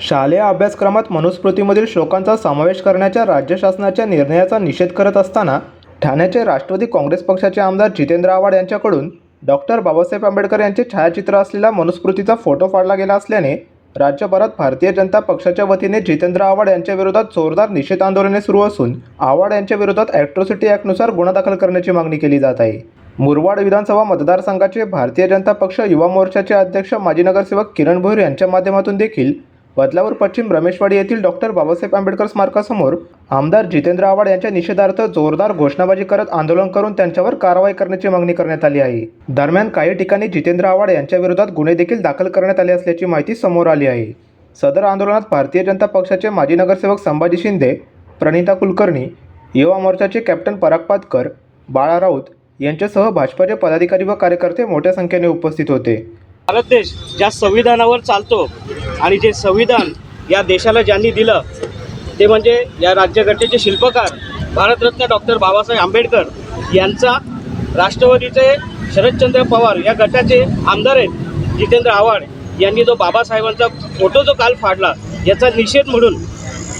शालेय अभ्यासक्रमात मनुस्मृतीमधील श्लोकांचा समावेश करण्याच्या राज्य शासनाच्या निर्णयाचा निषेध करत असताना ठाण्याचे राष्ट्रवादी काँग्रेस पक्षाचे आमदार जितेंद्र आव्हाड यांच्याकडून डॉक्टर बाबासाहेब आंबेडकर यांचे छायाचित्र असलेला मनुस्मृतीचा फोटो फाडला गेला असल्याने राज्यभरात भारतीय जनता पक्षाच्या वतीने जितेंद्र आव्हाड यांच्याविरोधात जोरदार निषेध आंदोलने सुरू असून आव्हाड यांच्याविरोधात ॲट्रॉसिटी ॲक्टनुसार गुन्हा दाखल करण्याची मागणी केली जात आहे. मुरवाड विधानसभा मतदारसंघाचे भारतीय जनता पक्ष युवा मोर्चाचे अध्यक्ष माजी नगरसेवक किरण भोईर यांच्या माध्यमातून देखील बदलापूर पश्चिम रमेशवाडी येथील डॉक्टर बाबासाहेब आंबेडकर स्मारकासमोर आमदार जितेंद्र आव्हाड यांच्या निषेधार्थ जोरदार घोषणाबाजी करत आंदोलन करून त्यांच्यावर कारवाई करण्याची मागणी करण्यात आली आहे. दरम्यान काही ठिकाणी जितेंद्र आव्हाड यांच्या विरोधात गुन्हे देखील दाखल करण्यात आले असल्याची माहिती समोर आली आहे. सदर आंदोलनात भारतीय जनता पक्षाचे माजी नगरसेवक संभाजी शिंदे प्रणिता कुलकर्णी युवा मोर्चाचे कॅप्टन पराग पातकर बाळा राऊत यांच्यासह भाजपाचे पदाधिकारी व कार्यकर्ते मोठ्या संख्येने उपस्थित होते. भारत देश ज्या संविधानावर चालतो आणि जे संविधान या देशाला ज्यांनी दिलं ते म्हणजे या राज्यघटनेचे शिल्पकार भारतरत्न डॉक्टर बाबासाहेब आंबेडकर यांचा राष्ट्रवादीचे शरदचंद्र पवार या गटाचे आमदार आहेत जितेंद्र आव्हाड यांनी जो बाबासाहेबांचा फोटो जो काल फाडला याचा निषेध म्हणून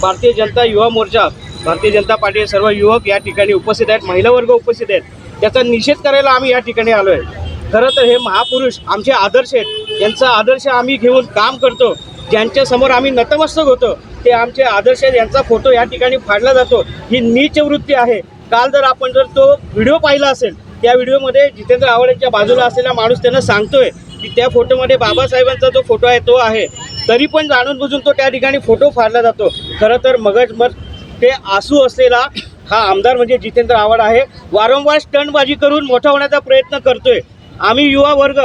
भारतीय जनता युवा मोर्चा भारतीय जनता पार्टी सर्व युवक या ठिकाणी उपस्थित आहेत महिला वर्ग उपस्थित आहेत त्याचा निषेध करायला आम्ही या ठिकाणी आलो आहे खरं तर हे महापुरुष आमचे आदर्श आहेत. यांचा आदर्श आम्ही घेऊन काम करतो. ज्यांच्यासमोर आम्ही नतमस्तक होतो ते आमचे आदर्श आहेत. यांचा फोटो या ठिकाणी फाडला जातो. ही नीच वृत्ती आहे. काल जर आपण जर तो व्हिडिओ पाहिला असेल त्या व्हिडिओमध्ये जितेंद्र आव्हाड यांच्या बाजूला असलेला माणूस त्यांना सांगतोय की त्या फोटोमध्ये बाबासाहेबांचा जो फोटो आहे तो आहे. तरी पण जाणून बुजून तो त्या ठिकाणी फोटो फाडला जातो. खरं तर मगज मग ते आसू असलेला हा आमदार म्हणजे जितेंद्र आव्हाड आहे. वारंवार स्टंटबाजी करून मोठा होण्याचा प्रयत्न करतोय. आम्ही युवा वर्ग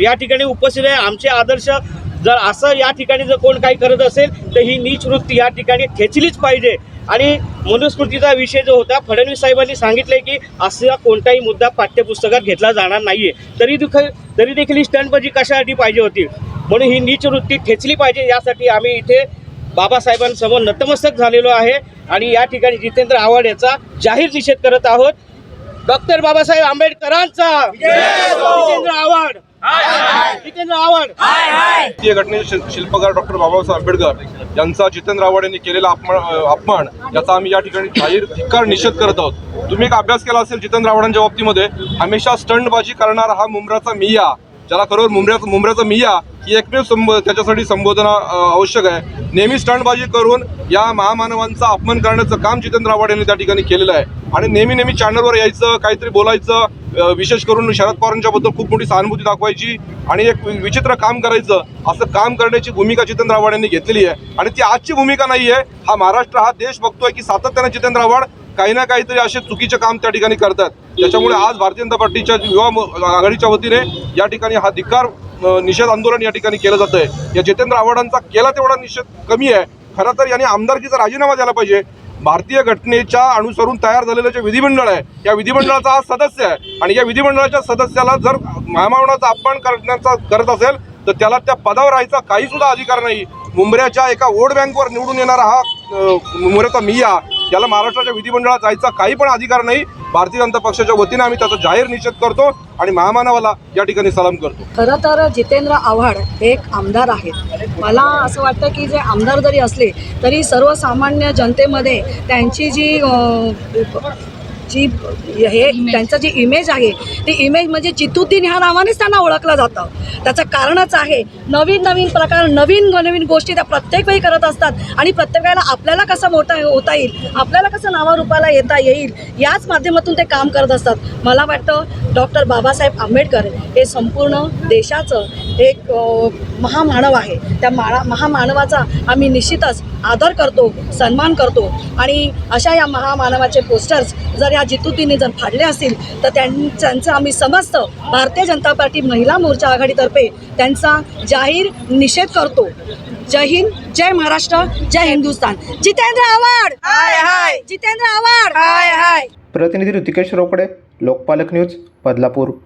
या ठिकाणी उपस्थित आहे. आमचे आदर्श जर असं या ठिकाणी जर कोण काही करत असेल तर ही नीच वृत्ती या ठिकाणी खेचलीच पाहिजे. आणि मनुस्मृतीचा विषय जो होता फडणवीस साहेबांनी सांगितले की असा कोणताही मुद्दा पाठ्यपुस्तकात घेतला जाणार नाहीये. तरी दुख तरी देखील ही स्टंटबाजी कशासाठी पाहिजे होती? म्हणून ही नीच वृत्ती खेचली पाहिजे. यासाठी आम्ही इथे बाबासाहेबांसमोर नतमस्तक झालेलो आहे. आणि या ठिकाणी जितेंद्र आव्हाड याचा जाहीर निषेध करत आहोत. डॉक्टर बाबासाहेब आंबेडकरांचा. जितेंद्र आव्हाड. जितेंद्र आव्हाड. भारतीय घटनेचे शिल्पकार डॉक्टर बाबासाहेब आंबेडकर यांचा जितेंद्र आव्हाड यांनी केलेला अपमान अपमान याचा आम्ही या ठिकाणी जाहीर धिक्कार निषेध करत आहोत. तुम्ही एक अभ्यास केला असेल जितेंद्र आव्हाडांच्या बाबतीमध्ये हमेशा स्टंटबाजी करणारा हा मुंब्राचा मिया. ज्याला खरोखर मुंबऱ्याचं मुंबऱ्याचा मिया ही एकमेव संब त्याच्यासाठी संबोधना आवश्यक आहे. नेहमी स्टंटबाजी करून या महामानवांचा अपमान करण्याचं काम जितेंद्र आव्हाड यांनी त्या ठिकाणी केलेलं आहे. आणि नेहमी नेहमी चॅनलवर यायचं काहीतरी बोलायचं विशेष करून शरद पवारांच्या बद्दल खूप मोठी सहानुभूती दाखवायची आणि एक वि- विचित्र काम करायचं असं काम करण्याची भूमिका जितेंद्र आव्हाड यांनी घेतलेली आहे. आणि ती आजची भूमिका नाही आहे हा महाराष्ट्र हा देश बघतोय की सातत्याने जितेंद्र आव्हाड काही ना काहीतरी असे चुकीचे काम त्या ठिकाणी करतात. त्याच्यामुळे आज भारतीय जनता पार्टीच्या युवा आघाडीच्या वतीने या ठिकाणी हा धिक्कार निषेध आंदोलन या ठिकाणी केलं जात आहे या जितेंद्र आव्हाडांचा केला तेवढा निषेध कमी आहे. खरं तर यांनी आमदारकीचा राजीनामा द्यायला पाहिजे. भारतीय घटनेच्या अनुसरून तयार झालेलं जे विधिमंडळ आहे या विधिमंडळाचा हा सदस्य आहे. आणि या विधिमंडळाच्या सदस्याला जर महामानवाचा अपमान करण्याचा करत असेल तर त्याला त्या पदावर राहायचा काही सुद्धा अधिकार नाही. मुंबऱ्याच्या एका वोट बँकवर निवडून येणारा हा मुंबऱ्याचा मिया याला महाराष्ट्राच्या विधिमंडळात जायचा काही पण अधिकार नाही. भारतीय जनता पक्षाच्या वतीने आम्ही त्याचा जाहीर निषेध करतो आणि महामानवाला या ठिकाणी सलाम करतो. खरं तर जितेंद्र आव्हाड हे एक आमदार आहेत. मला असं वाटतं की जे आमदार जरी असले तरी सर्वसामान्य जनतेमध्ये त्यांची जी जी हे त्यांचं जी इमेज आहे ती इमेज म्हणजे जितुद्दीन ह्या नावानेच त्यांना ओळखलं जातं. त्याचं कारणच आहे नवीन नवीन प्रकार नवीन नवीन गोष्टी त्या प्रत्येक वेळी करत असतात आणि प्रत्येक वेळेला आपल्याला कसं मोठा होता येईल आपल्याला कसं नावारूपाला येता येईल याच माध्यमातून ते काम करत असतात. मला वाटतं डॉक्टर बाबासाहेब आंबेडकर हे संपूर्ण देशाचं एक महामानव आहे. त्या माळा महामानवाचा आम्ही निश्चितच आदर करतो सन्मान करतो आणि अशा या महामानवाचे पोस्टर्स जर या जितुतीने जर फाडले असतील तर त्यां त्यांचं आम्ही समस्त भारतीय जनता पार्टी महिला मोर्चा आघाडीतर्फे त्यांचा जाहीर निषेध करतो. जय हिंद जय महाराष्ट्र जय हिंदुस्तान जितेंद्र आव्हाड! हाय हाय. जितेंद्र आव्हाड! हाय हाय. प्रतिनिधी ऋतिकेश रोकडे लोकपालक न्यूज बदलापूर.